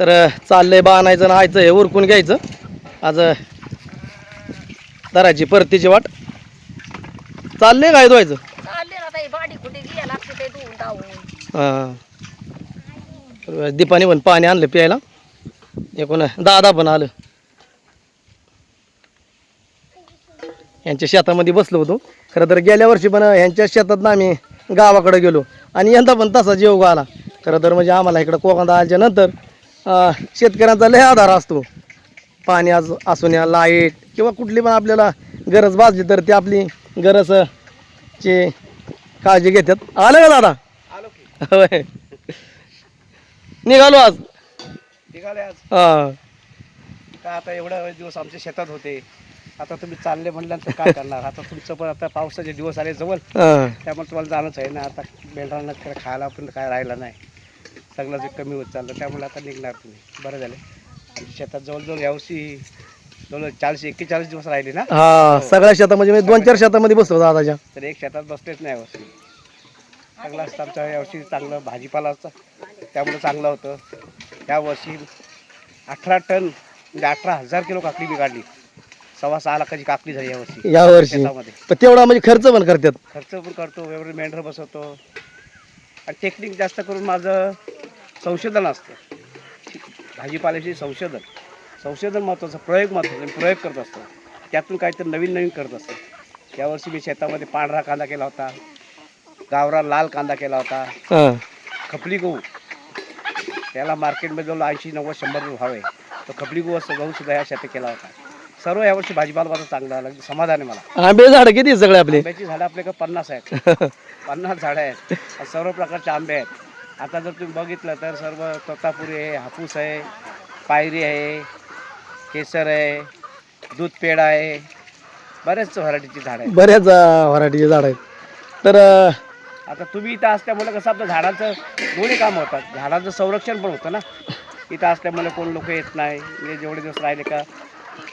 तर चाललंय बाणायचं आणि हायचं हे उरकून घ्यायचं. आज धरायची परतीची वाट. चाललंय काय धुवायचं? ना हां. दीपाने पण पाणी आणलं प्यायला. एकूण दादा पण आलं. यांच्या शेतामध्ये बसलो होतो. खरं तर गेल्या वर्षी पण ह्यांच्या शेतात आम्ही गावाकडे गेलो. आणि यंदा पण तसा जीव आला. खरं तर म्हणजे आम्हाला इकडं कोकणात आल्याच्यानंतर शेतकऱ्यांचा लय आधार असतो. पाणी आज असून या लाइट किंवा कुठली पण आपल्याला गरज भाजली तर ती आपली गरज ची काळजी घेतात आलं का दादा? होय. निघालो आज. निघाले आज. हा. का आता एवढा दिवस आमच्या शेतात होते. आता तुम्ही चालले म्हणल्यानंतर काय करणार? आता तुमचं पण आता पावसाचे दिवस आले जवळ. त्यामुळे तुम्हाला जाणंच आहे ना आता बेलरांना खायला पण काय राहिलं नाही. सगळं जे कमी होत चाललं त्यामुळे आता निघणार तुम्ही. बरं झालं. शेतात जवळजवळ यावर्षी जवळ चाळीस एक्केचाळीस दिवस राहिले ना? हा सगळ्या शेतामध्ये म्हणजे दोन चार शेतामध्ये बसलो दादाच्या तर एक शेतात बसलेच नाही यावर्षी. चांगलं असतं आमच्या यावर्षी चांगलं भाजीपाला असतं. त्यामुळे चांगलं होतं. त्या वर्षी अठरा टन म्हणजे अठरा हजार किलो काकडी मी काढली. सव्वा सहा लाखाची काकडी झाली यावर्षी. या वर्षी शेतामध्ये. पण तेवढा म्हणजे खर्च पण करतात. खर्च पण करतो वेगवेगळे मेंढर बसवतो. आणि टेक्निक जास्त करून माझं संशोधन असतं. भाजीपाल्याशी संशोधन. संशोधन महत्त्वाचं प्रयोग महत्त्वाचं प्रयोग करत असतो. त्यातून काहीतरी नवीन नवीन करत असतो. यावर्षी मी शेतामध्ये पांढरा कांदा केला होता. गावरा लाल कांदा केला होता. खपली गहू. त्याला मार्केटमध्ये जवळ ऐंशी नव्वद शंभर रुपये भाव आहे. तो खपली गहू असं गहू सुद्धा या शेतात केला होता. सर्व यावर्षी भाजीपाला माझा चांगला आला. समाधान आहे मला. आंबे झाड किती सगळे आपले? आंब्याची झाडं आपल्याकडे पन्नास आहेत? पन्नास झाडं आहेत. सर्व प्रकारचे आंबे आहेत. आता जर तुम्ही बघितलं तर सर्व तोतापुरी आहे हापूस आहे पायरी आहे केसर आहे दूध पेढा आहे बरेच व्हरायटीची झाडं आहेत. बऱ्याच व्हरायटीचे झाड आहेत. तर अं, आता तुम्ही इथं असल्यामुळे कसं आपलं झाडाचं दोन्ही काम होतात. झाडाचं संरक्षण पण होतं ना. इथं असल्यामुळे कोण लोक येत नाही. म्हणजे जेवढे दिवस राहिले का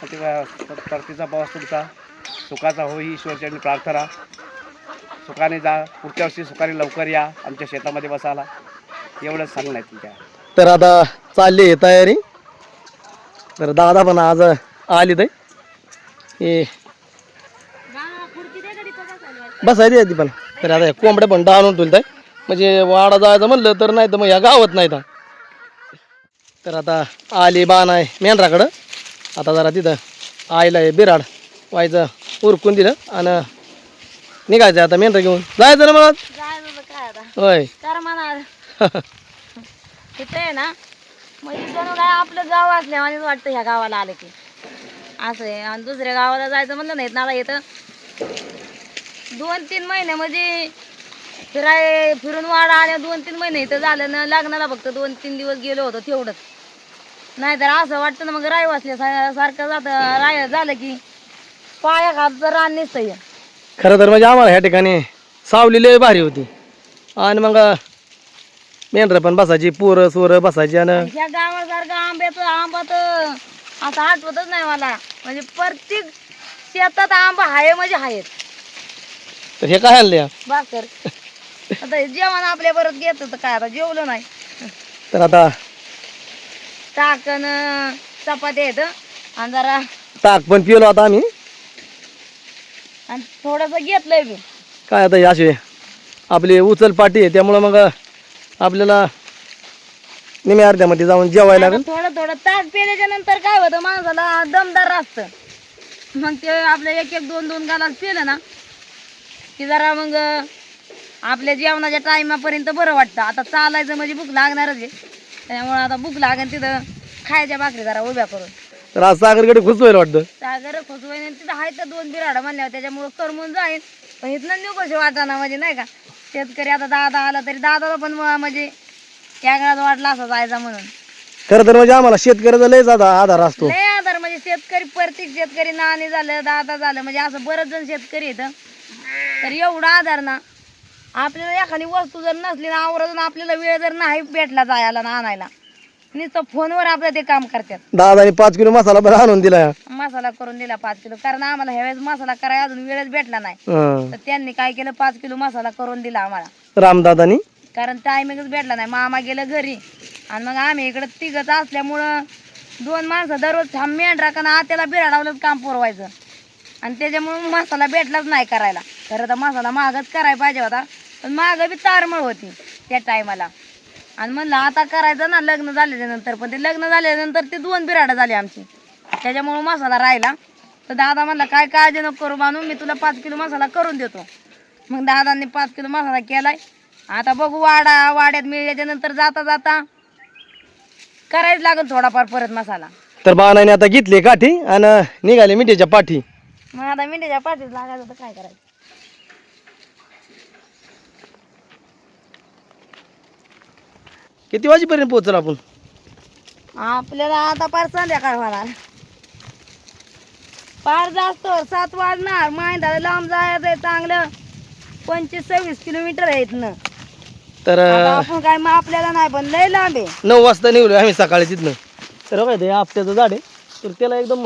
तेव्हा परतीचा पाऊस तुमचा. सुखाचा हो ही ईश्वरचरणी प्रार्थना. सुखाने जा पुढच्या वर्षी सुखाने लवकर या. आमच्या शेतामध्ये बसायला. आहे तुमच्या. तर आता चालली आहे तयारी. तर दादा पण आज आली ताई हे. आहे बसायची आहे ती पण. तर आता हे कोंबड्या पण डाळून तुलताय म्हणजे वाडा जायचं म्हणलं तर नाही तर मग ह्या गावात नाही तर. तर आता आली बाण आहे मेंढराकडं. आता जरा तिथं आईला हे बिराड व्हायचं उरकून दिलं आणि निघायचं आता मेंढरा घेऊन. जायचं ना मला होय. तिथे आहे ना म्हणजे जणू काय आपलं गाव असल्यावानीच वाटतं ह्या गावाला आलं की. असं आहे. आणि दुसऱ्या गावाला जायचं म्हणलं नाही ना येतं इथं दोन तीन महिने म्हणजे फिराय फिरून वाडा आल्या दोन तीन महिने इथं झालं ना लग्नाला फक्त दोन तीन दिवस गेलो होतो तेवढंच. नाहीतर असं वाटतं ना मग राय वाचल्या सारखं जातं राय झालं की पाया खात रान नसतं खरं तर म्हणजे आम्हाला ह्या ठिकाणी सावली लय भारी होती. आणि मग मेंढरं पण बसायची पोरं सोरं बसायची आणि ह्या गावासारखं आंब्याचं आंबा तर असं आठवतच नाही मला. म्हणजे प्रत्येक शेतात आंबा आहे म्हणजे आहेत तर हे काय आणले भाकर. आता हे जेवण आपल्या परत घेत तर काय आता जेवलं नाही. तर आता टाकन चपाती आहेत आणि जरा ताक पण पिलो आता आम्ही. आणि थोडस घेतलंय बी काय आता हे असे आपली उचल पाटी आहे त्यामुळं मग आपल्याला निम्या अर्ध्यामध्ये जाऊन जेवायला लागेल. थोडं थोडं ताक पिल्याच्या नंतर काय होतं माणसाला दमदार असतं. मग ते आपलं एक एक दोन दोन गालात पिलं ना की जरा मग आपल्या जेवणाच्या टायमापर्यंत बरं वाटतं. आता चालायचं म्हणजे भूक लागणारच आहे. त्यामुळे आता भूक लागेल तिथं खायच्या भाकरी जरा उभ्या करून. तर आज सागरकडे खुश होईल वाटतं. सागर खोसवायने तिथं आहे तर दोन बिराडा म्हणल्यावर त्याच्यामुळं करमून जाईल. पण इथनं निघू कसे वाटाना म्हणजे नाही का? शेतकरी आता दादा आला तरी दादाला पण म्हणजे काळात वाटला असा जायचा म्हणून. खरं तर म्हणजे आम्हाला शेतकऱ्याचा लयच आता आधार असतो. लय आधार म्हणजे शेतकरी प्रत्येक शेतकरी नाणी झालं दादा झालं म्हणजे असं बरेच जण शेतकरी येतं तर एवढा आधार ना आपल्याला एखादी वस्तू जर नसली ना आवरून आपल्याला वेळ जर नाही भेटला जायला ना आणायला नुसतं फोनवर आपलं ते काम करतात. दादाने पाच किलो मसाला पण आणून दिला. मसाला करून दिला पाच किलो. कारण आम्हाला ह्यावेळेस मसाला करायला अजून वेळच भेटला नाही. हं. तर त्यांनी काय केलं? पाच किलो मसाला करून दिला आम्हाला. रामदादानी? कारण टायमिंगच भेटला नाही. मामा गेलं घरी. आणि मग आम्ही इकडं तिघच असल्यामुळं दोन माणसं दररोज थांब मेंढरा का ना त्याला बिराडावलंच काम पुरवायचं. आणि त्याच्यामुळं मसाला भेटलाच नाही करायला. खरं तर मसाला महागच करायला पाहिजे होता. पण महाग बी तारमळ होती त्या टायमाला आणि म्हणलं आता करायचं ना लग्न झाल्याच्यानंतर पण ते लग्न झाल्यानंतर ते दोन बिराडं झाली आमची. त्याच्यामुळं मसाला राहिला. तर दादा म्हणला काय काळजी नको करू बानू मी तुला पाच किलो मसाला करून देतो. मग दादांनी पाच किलो मसाला केलाय. आता बघू वाडा वाड्यात मिळल्याच्या नंतर जाता जाता करायच लागेल थोडाफार परत मसाला. तर बाणाने आता घेतली काठी आणि निघाले मिठीच्या पाठी. मग आता मिंडीच्या पाठीत लागायचं तर काय करायचं? किती वाजेपर्यंत पोहोचल आपण? आपल्याला आता पार संध्याकाळ होणार. पार जास्त सात वाजणार. माहिती लांब जायचं चांगलं. पंचवीस सव्वीस किलोमीटर आहे इथनं तर आपण काय मग आपल्याला नाही पण लय लांब आहे. नऊ वाजता निघलो आम्ही सकाळी तिथनं. तर काय ते आपट्याचं झाड आहे. तर त्याला एकदम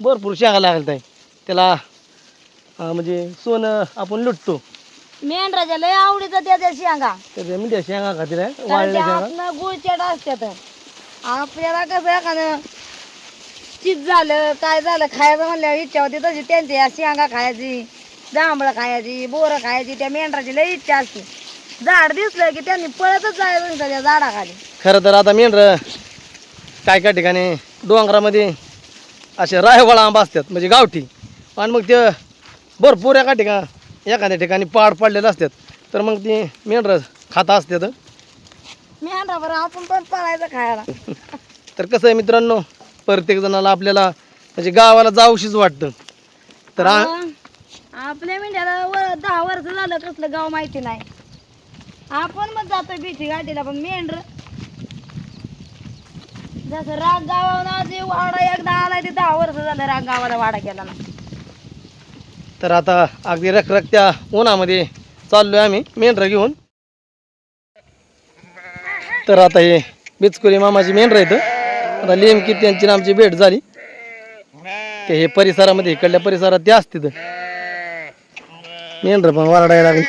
भरपूर शेंगा लागत आहे त्याला म्हणजे सोनं आपण लुटतो. मेंढराच्या लय आवडीचं त्या त्या शेंगा तर त्या शेंगा खातील आहे, कारण शेंगा? आतनं गुळचट असतात आपल्याला कसं एखादं चीज झालं काय झालं खायचं म्हणल्यावर इच्छा होती तशी त्यांची. या शेंगा खायची जांभळं खायची बोरं खायची त्या मेंढराची लय इच्छा असते. झाड दिसलं की त्यांनी पळतच जायचं त्या झाडाखाली. खरं तर आता मेंढर काय काय ठिकाणी डोंगरामध्ये असे रायवळ आंबा असतात म्हणजे गावठी. आणि मग ते भरपूर एका ठिकाणी एखाद्या ठिकाणी पाड पडलेले असतात तर मग ती मेंढरं खाता असतात. मेंढरावर आपण पण पळायचं खायला. तर कसं आहे मित्रांनो प्रत्येक जणाला आपल्याला म्हणजे गावाला जाऊशीच वाटतं. तर आ- आपल्या मेंढ्याला दहा वर्ष झालं कसलं गाव माहिती नाही. आपण मग जातो बिठी गाठीला पण मेंढर जसं राग गावाला जे वाडा एकदा आलाय ते दहा वर्ष झालं राग गावाला वाडा केला ना तर आता अगदी रखरखत्या उन्हामध्ये चाललोय आम्ही मेंढरं घेऊन. तर आता हे बिचकुरी मामाची मेंढरं येतं आता नेमकी त्यांची आमची भेट झाली. ते हे परिसरामध्ये इकडल्या परिसरात ते असते मेंढरं पण वरडायला लागली.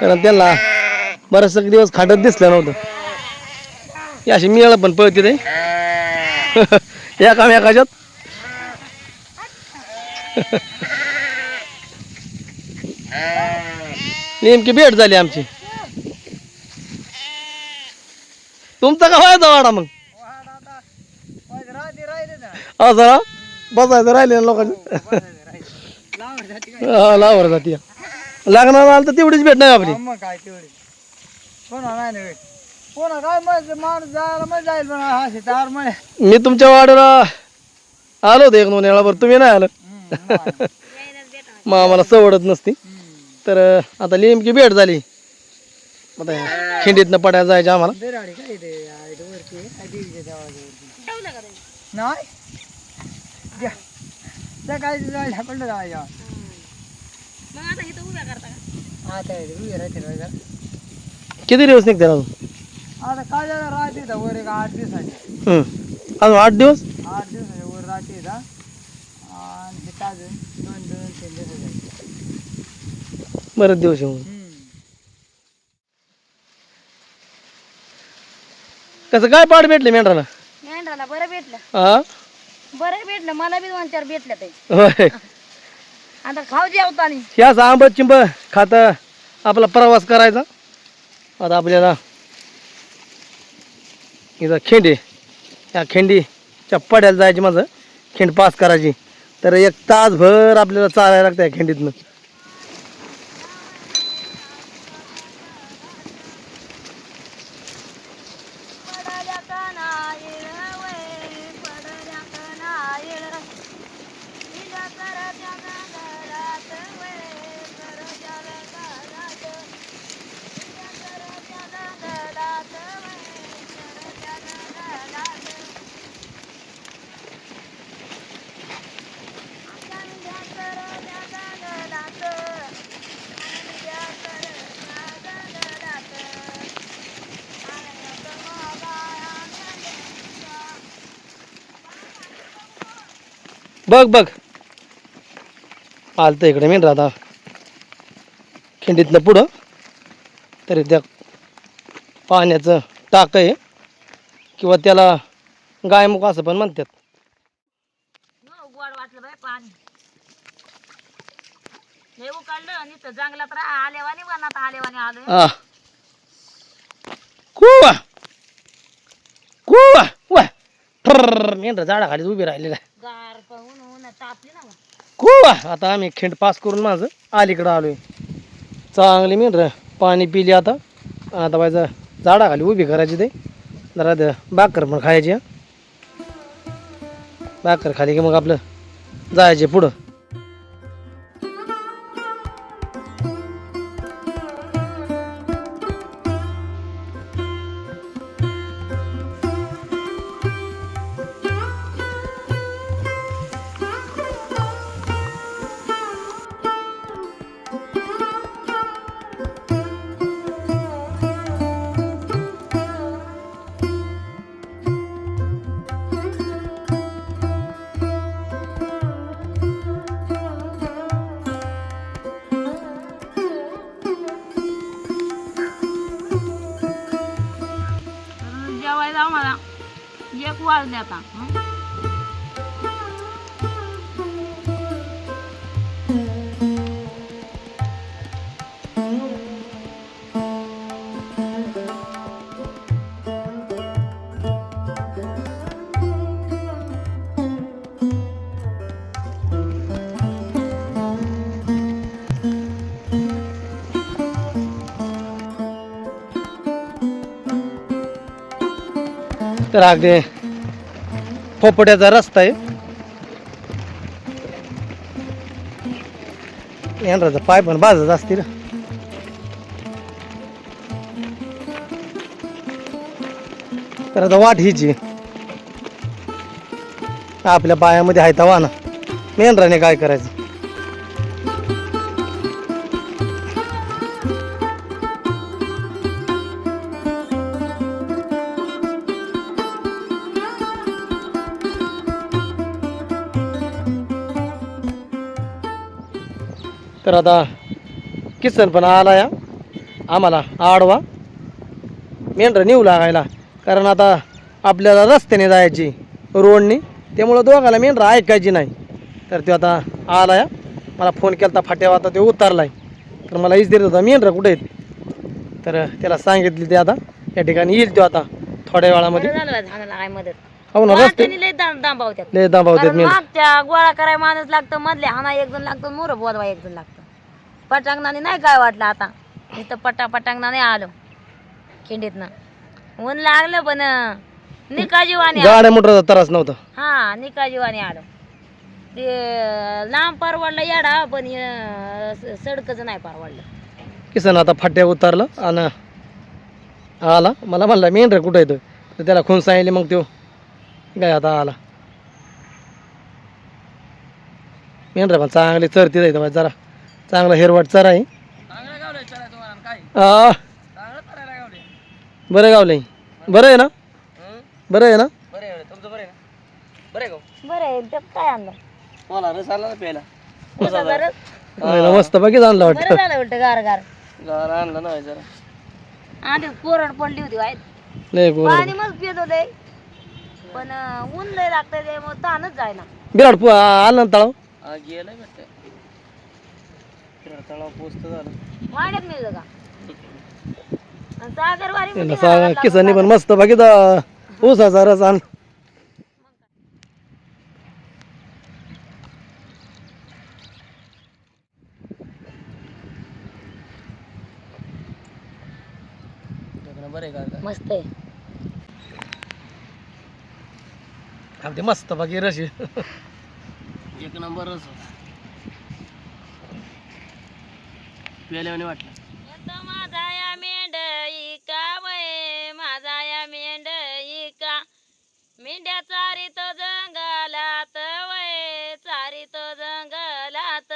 कारण त्यांना बरेचसे दिवस खाटत दिसलं नव्हतं. हे अशी मिळ पण पळते ते एकामेकाच्यात. नेमकी भेट झाली आमची. तुमचा का व्हायचा वाडा मग? असं? बसायचं राहिले ना लोकांचं. हा, लावर जाती. लग्नाला आलं तर तेवढीच भेट नाही आपली. मग काय तेवढी? कोणा नाही ना कोणा काय मग माणूस जायला मग जाईल पण हा शेतावर मग मी तुमच्या वाड्याला आलो होतो एक दोन वेळा बरं तुम्ही नाही आलं. मग आम्हाला सवडत नसती. तर अं, आता नेमकी भेट झाली. आता ह्या खिंडीतनं पडायला जायचं आम्हाला. बिराडी काय ते वरती देवीच्या देवाच्या नाही? द्या. त्या काय जायला पडलं जायच्या मग आता इथं उभ्या करता का? आता उभे राहते बघा. किती दिवस निघते अजून? आता काय झालं राहते इथं वर एक आठ दिवसाची हं. अजून आठ दिवस? आठ दिवसाच्या वर राहते इथं. आणि ते अजून दोन दोन तीन दिवसाचे बरेच दिवस येऊन. कसं काय पाठ भेटले मेंढराला? मेंढराला बरं भेटलं. हा बरं भेटलं मला बी दोन चार भेटलं ते. होय. आता खाऊ हे असं आंबट चिंब खात आपला प्रवास करायचा. आता आपल्याला इथं खिंडी या खिंडीच्या पड्याला जायची माझं. खिंड पास करायची. तर एक तासभर आपल्याला चालायला लागतं या खिंडीतनं. बघ बघ. आलतं इकडे मेंढरा आता खिंडीतनं पुढं. तरी त्या पाण्याचं टाक आहे. किंवा त्याला गायमुख असं पण म्हणतात. हो, कुवा. कुवा. वा ट्रर मेंढर झाडाखाली उभी राहिलेला खूप आता आम्ही खिंड पास करून माझं अलीकडं आलोय. चांगली मेंढर पाणी पिली आता. आता व्हायचं झाडाखाली उभी करायची ते. जरा भाकर पण खायची भाकर खाली की मग आपलं जायचे पुढं. तर अगदी पोपट्याचा रस्ता आहे. यंत्राचा पाय पण बाजत असतील. तर आता वाट हिची. आपल्या पायामध्ये आहे तवा ना मेंढराने काय करायचं? तर आता किसन पण आला या. आम्हाला आडवा. मेंढर नेऊ लागायला. कारण आता आपल्याला रस्त्याने जायची रोडने. त्यामुळं दोघाला मेंढर ऐकायची नाही. तर तो आता आला या. मला फोन केला होता फाट्यावर आता तो उतरलाय. तर मला इच देत होता मेंढर कुठे आहेत? तर त्याला सांगितली ते आता. या ठिकाणी येईल तो आता थोड्या वेळामध्ये. हो ना रस्ते लय दाम दांबावत्यात लय दाबावतात कारण मेंढर. मागच्या गोळा कराय माणूस लागतं मधले हाना एक जण लागतो मोर बोलवा एक जण लागतं. पटांगणाने नाही काय वाटलं आता. इथं पटा पटांगणाने आलो. खिंडीतनं. ऊन लागलं पण निकाजीवाने गाड्या मोटरचा त्रास नव्हता. हा निकाजीवाने आलो. ते लांब परवडलं येडा पण स- सडकच नाही परवडलं. किसन आता फाट्या उतरला आणि आला. मला म्हणला मेंढर कुठं येतं तर त्याला खून सांगितले मग तो काय आता आला. मेंढर पण चांगली चरती जायचं जरा चांगला हिरवट चरा आहे. आ, बरं गावलंय बरं आहे ना? बरं आहे ना? बरं आहे त्यात काय आणलं. मला रस आला ना मस्त बाकी आणलं बरं वाटतं. झालं उलट गार गार. आधी कोरड पडली होती वाईट लय गोर पाणी मग पित होते. पण अं, ऊन लय लागतंय त्यामुळे ताणच जायना बिराट पु- आलं ना तळाव? तळाव पोचत झालं. वाड्यात मिळलं का? आणि सागरवाडी त्यांना मध्ये सांगा किसनने पण मस्त बाकी ऊसाचा रस आण बरे का मस्त आहे. अगदी मस्त बाकी रस आहे. एक नंबर रस प्यायल्याने वाटलं. माझा या मेंढई का वय माझा या मेंढई का मेंढ्या चारित जंगलात वय चारित जंगलात.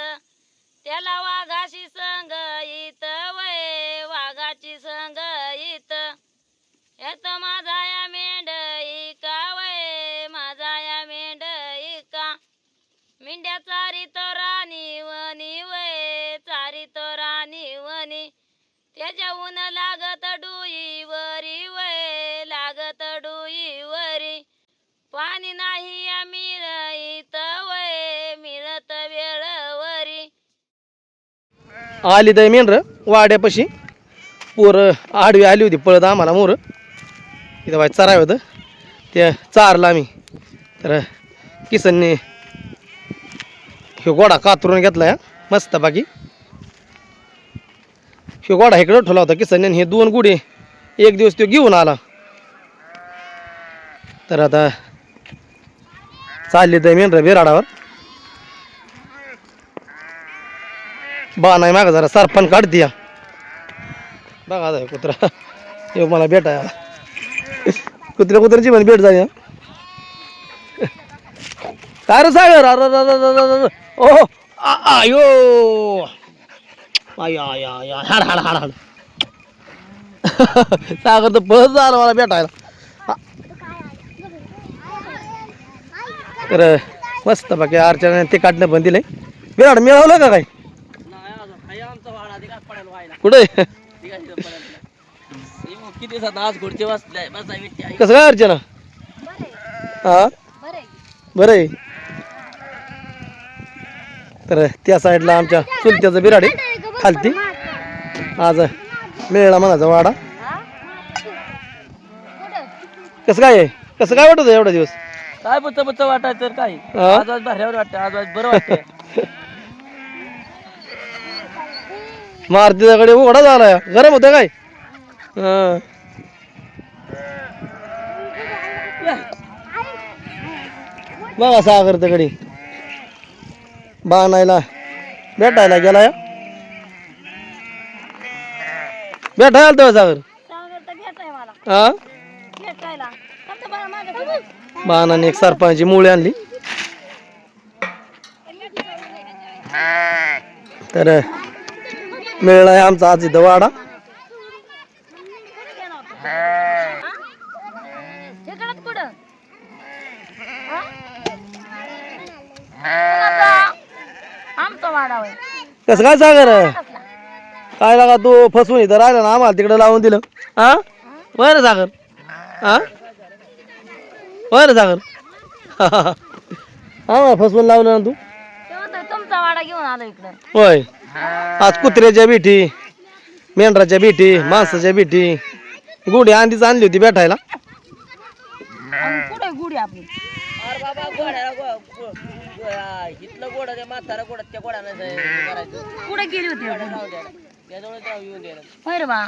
त्याला वाघाशी संग येत वय वाघाची संग येत येत माझा या मेंढई का वय माझा या मेंढई का मेंढ्या चारित राणी वनी वय ऊन लागत डुईवरी वय लागत डुईवरी. पाणी नाही मिळत वय मिळत वेळवरी. आली तर मेंढर वाड्यापाशी. पोरं आडवी आली होती पळत आम्हाला मोर. इथं बाय चराय होतं. ते चारला आम्ही. तर किसनने हे गोडा कातरून घेतला मस्त बाकी. ह्यो गोडा इकडं ठेवला होता किसनने हे दोन गुढे एक दिवस तो घेऊन आला. तर आता चालली तर मेंढरा बिराडावर. बा नाही मागा जरा सरपण काढते या बघा आता कुत्रा. हे मला भेटाय. कुत्र्या कुत्र्याची पण भेट झाली. काय रे सागर? अरे ओ आ- आयो आय आय आय आय. हाड हाड हाड हाड. सागर तर बस झाला मला भेटायला. तर मस्त बाकी अर्चना ते काढणं पण दिलंय. विराट मिळवलं का काय कुठे कसं काय अर्चना? हा? बरं आहे. तर त्या साईडला आमच्या चुलत्याचं बिराड खालती. आज मिळला म्हणाचा वाडा. कसं काय आहे? कसं काय वाटत एवढा दिवस? काय बुच्च बुच्च वाटायचं तर काय हा? आज आज भाऱ्यावर वाटतं आज आज बरं वाटतं मारुतीच्याकडे उघडा झाला. गरम होतं काय? हा. बघा सागर तकडे बाणायला. भेटायला गेला या भेटायला तो सागर? हा? बाणाने एक सरपंची मुळी आणली. तर मिळला आहे आमचा आज इथं वाडा तिकडच कुठं हा? कुणाचा? आमचा वाडा होय कसं काय सागर? काय लागा तू फसवून इथं राहिला ना आम्हाला तिकडे लावून दिलं. हा? बरं सागर. हा? बरं सागर. आम्हाला फसवून लावलं ना तू. तुमचा वाडा घेऊन आलो इकडं. होय. आज कुत्र्याच्या बिठी मेंढराच्या बिठी माणसाच्या बिठी गुढी आंधीच आणली होती भेटायला. कुठे गुढी आपली? इथलं गोडा त्या म्हातारा गोडा त्या करायचं. कुठे गेली होती हो गुढी? जाऊ द्या. त्याजवळ जाऊ येऊन द्यायला होय रे बा.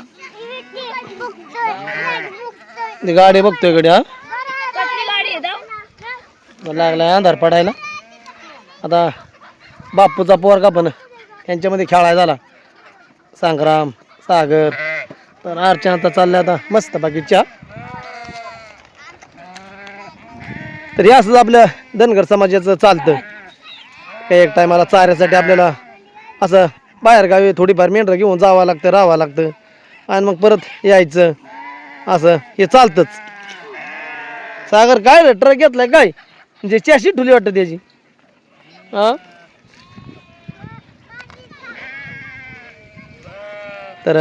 ती गाडी बघतोय गडी हा? कसली गाडी आहे जाऊ? मला लागला अंधार पडायला. आता बापूचा पोरगा पण यांच्यामध्ये खेळायला झाला. संग्राम सागर तर अर्चना आता चालल्या आता मस्त बाकीच्या तर हे असंच आपल्या धनगर समाजाचं चालतं. काही एक टायमाला चाऱ्यासाठी आपल्याला असं बाहेरगावी थोडीफार मेंढरं घेऊन जावं लागतं राहावं लागतं. आणि मग परत यायचं. असं हे चालतंच. सागर काय रे ट्रक घेतलाय काय? म्हणजे चॅशी ठुली वाटतं त्याची. हां? तर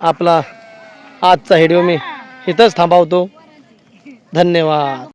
आपला आजचा व्हिडिओ मी इथंच थांबवतो. धन्यवाद.